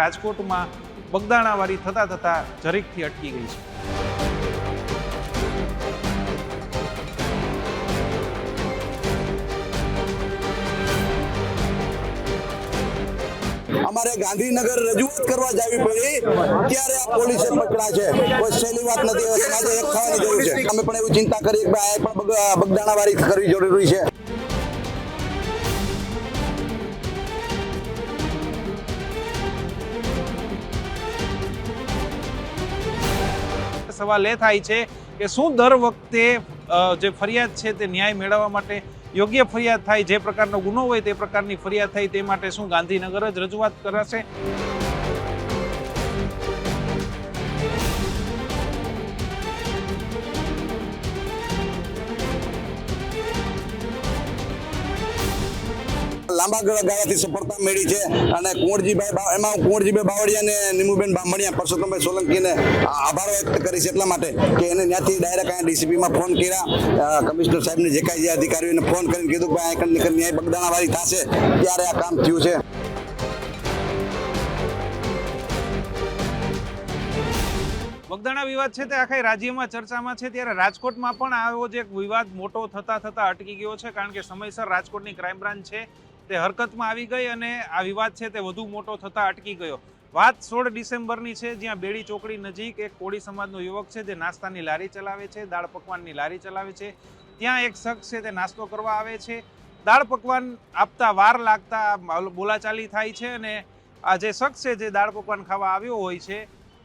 રાજકોટમાં બગદાણાવાળી થતા થતા જરીકથી અટકી ગઈ છે. અમારે ગાંધીનગર રજૂઆત કરવા જવી પડી, ત્યારે આ પોલીસે પકડા છે. કોઈ સહેલી વાત નથી સમાજે એક થવાની જરૂર છે. અમે પણ એવું ચિંતા કરી કે આ પણ બગદાણાવાળી કરવી જરૂરી છે. સવાલ એ થાય છે કે શું દર વખતે જે ફરિયાદ છે તે ન્યાય મેળવવા માટે યોગ્ય ફરિયાદ થાય, જે પ્રકારનો ગુનો હોય તે પ્રકારની ફરિયાદ થાય તે માટે શું ગાંધીનગર જ રજૂઆત કરાશે? લાંબા ગાળા ગાળાથી સફળતા મેળવી છે. અને કુંવરજીભાઈ એમાં હું કુંવરજીભાઈ બાવળિયા અને નિમુબેન બામણિયા, પરસોત્તમભાઈ સોલંકીને આભાર વ્યક્ત કરીશ એટલા માટે કે એને ત્યાંથી ડાયરેક્ટ અહીંયા ડીસીપીમાં ફોન કર્યા. કમિશનર સાહેબને જે કાંઈ જે અધિકારીઓને ફોન કરીને કીધું કે આ કણ ન્યાય બગદાણા વાળી થશે. ત્યારે આ કામ થયું છે. બગદાણા વિવાદ છે તે આખા રાજ્યમાં ચર્ચામાં છે. ત્યારે રાજકોટમાં પણ આવો જે એક વિવાદ મોટો થતા થતા અટકી ગયો છે, કારણ કે સમયસર રાજકોટની ક્રાઇમ બ્રાન્ચ છે. તે હરકતમાં આવી ગઈ અને આ વિવાદ છે તે વધુ મોટો થતા અટકી ગયો. વાત સોળ ડિસેમ્બરની છે, જ્યાં બેડી ચોકડી નજીક એક કોળી સમાજનો યુવક છે, જે નાસ્તાની લારી ચલાવે છે, દાળ પકવાનની લારી ચલાવે છે. ત્યાં એક શખ્સ છે તે નાસ્તો કરવા આવે છે. દાળ પકવાન આપતા વાર લાગતા બોલાચાલી થાય છે અને આ જે શખ્સ છે, જે દાળ પકવાન ખાવા આવ્યો હોય છે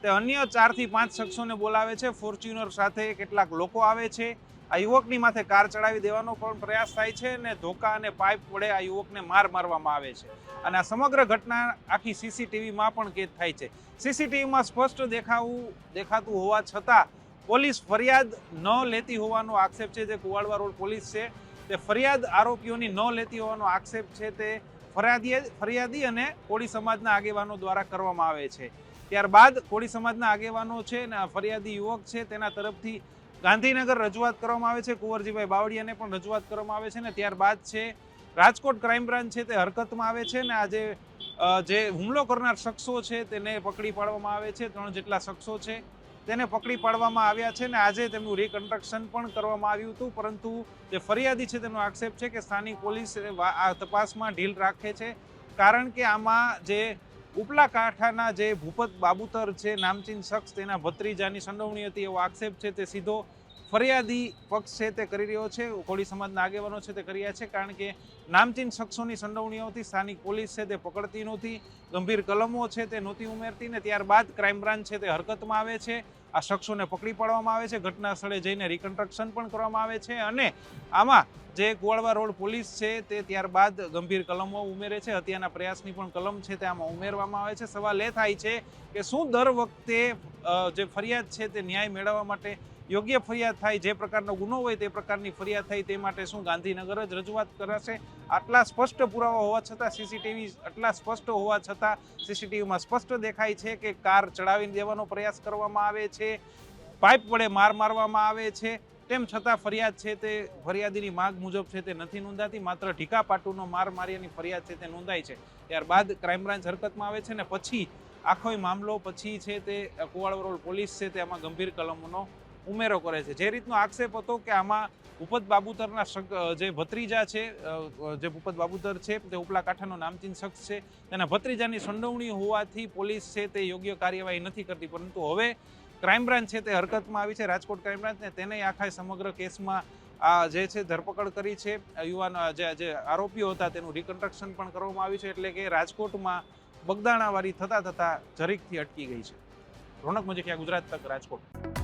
તે અન્ય ચારથી પાંચ શખ્સોને બોલાવે છે. ફોર્ચ્યુનર સાથે કેટલાક લોકો આવે છે. આ યુવકની માથે કાર ચડાવી દેવાનો પણ પ્રયાસ થાય છે અને ધોકા અને પાઇપ વડે આ યુવકને માર મારવામાં આવે છે. અને આ સમગ્ર ઘટના આખી સીસીટીવીમાં પણ કેદ થાય છે. સીસીટીવીમાં સ્પષ્ટ દેખાવું દેખાતું હોવા છતાં પોલીસ ફરિયાદ ન લેતી હોવાનો આક્ષેપ છે. જે કુવાડવા રોડ પોલીસ છે તે ફરિયાદ આરોપીઓની ન લેતી હોવાનો આક્ષેપ છે તે ફરિયાદી ફરિયાદી અને કોળી સમાજના આગેવાનો દ્વારા કરવામાં આવે છે. ત્યારબાદ કોળી સમાજના આગેવાનો છે અને આ ફરિયાદી યુવક છે તેના તરફથી ગાંધીનગર રજૂઆત કરવામાં આવે છે. કુંવરજીભાઈ બાવળિયાને પણ રજૂઆત કરવામાં આવે છે ને ત્યારબાદ છે રાજકોટ ક્રાઇમ બ્રાન્ચ છે તે હરકતમાં આવે છે ને આજે જે હુમલો કરનાર શખ્સો છે તેને પકડી પાડવામાં આવે છે. ત્રણ જેટલા શખ્સો છે. તેને પકડી પાડવામાં આવ્યા છે ને આજે તેમનું રિકન્સ્ટ્રક્શન પણ કરવામાં આવ્યું હતું, પરંતુ જે ફરિયાદી છે તેનો આક્ષેપ છે કે સ્થાનિક પોલીસ આ તપાસમાં ઢીલ રાખે છે. કારણ કે આમાં જે ઉપલા કાંઠાના જે ભૂપત બાબુતર છે, નામચીન શખ્સ, તેના ભત્રીજાની સંડોવણી હતી એવો આક્ષેપ છે. તે સીધો ફરિયાદી પક્ષ છે તે કરી રહ્યો છે, કોળી સમાજના આગેવાનો છે તે કરી રહ્યા છે, કારણ કે નામચીન શખ્સોની સંડોવણીઓથી સ્થાનિક પોલીસ છે તે પકડતી નહોતી. ગંભીર કલમો છે તે નહોતી ઉમેરતી ને ત્યારબાદ ક્રાઇમ બ્રાન્ચ છે તે હરકતમાં આવે છે. આ શખ્સોને પકડી પાડવામાં આવે છે. ઘટના સ્થળે જઈને રિકન્સ્ટ્રક્શન પણ કરવામાં આવે છે અને આમાં જે કુવાડવા રોડ પોલીસ છે તે ત્યારબાદ ગંભીર કલમો ઉમેરે છે. હત્યાના પ્રયાસની પણ કલમ છે તે આમાં ઉમેરવામાં આવે છે. સવાલ એ થાય છે કે શું દર વખતે જે ફરિયાદ છે તે ન્યાય મેળવવા માટે યોગ્ય ફરિયાદ થાય? જે પ્રકારનો ગુનો હોય તે પ્રકારની ફરિયાદ થાય તે માટે શું ગાંધીનગર જ રજૂઆત કરાશે? આટલા સ્પષ્ટ પુરાવા હોવા છતાં સીસીટીવી આટલા સ્પષ્ટ હોવા છતાં સીસીટીવીમાં સ્પષ્ટ દેખાય છે કે કાર ચડાવી દેવાનો પ્રયાસ કરવામાં આવે છે, પાઇપ વડે માર મારવામાં આવે છે. તેમ છતાં ફરિયાદ છે તે ફરિયાદીની માગ મુજબ છે તે નથી નોંધાતી, માત્ર ઢીકા પાટુનો માર માર્યાની ફરિયાદ છે તે નોંધાય છે. ત્યારબાદ ક્રાઇમ બ્રાન્ચ હરકતમાં આવે છે ને પછી આખો મામલો પછી છે તે કુવાડવરોલ પોલીસ છે તે આમાં ગંભીર કલમોનો ઉમેરો કરે છે. જે રીતનો આક્ષેપ હતો કે આમાં ભૂપત બાબુતરના જે ભત્રીજા છે જે ભૂપત બાબુતર છે, તે ઉપલા કાંઠાનો નામચીન શખ્સ છે. તેના ભત્રીજાની સંડોવણી હોવાથી પોલીસ છે તે યોગ્ય કાર્યવાહી નથી કરતી. પરંતુ હવે ક્રાઇમ બ્રાન્ચ છે તે હરકતમાં આવી છે. રાજકોટ ક્રાઇમ બ્રાન્ચ ને તેને આખા સમગ્ર કેસમાં આ જે છે ધરપકડ કરી છે. યુવાન જે જે આરોપીઓ હતા તેનું રિકન્સ્ટ્રક્શન પણ કરવામાં આવ્યું છે. એટલે કે રાજકોટમાં બગદાણાવાળી થતા થતા જરીકથી અટકી ગઈ છે. રોનક મજીઠિયા ગુજરાત તક રાજકોટ.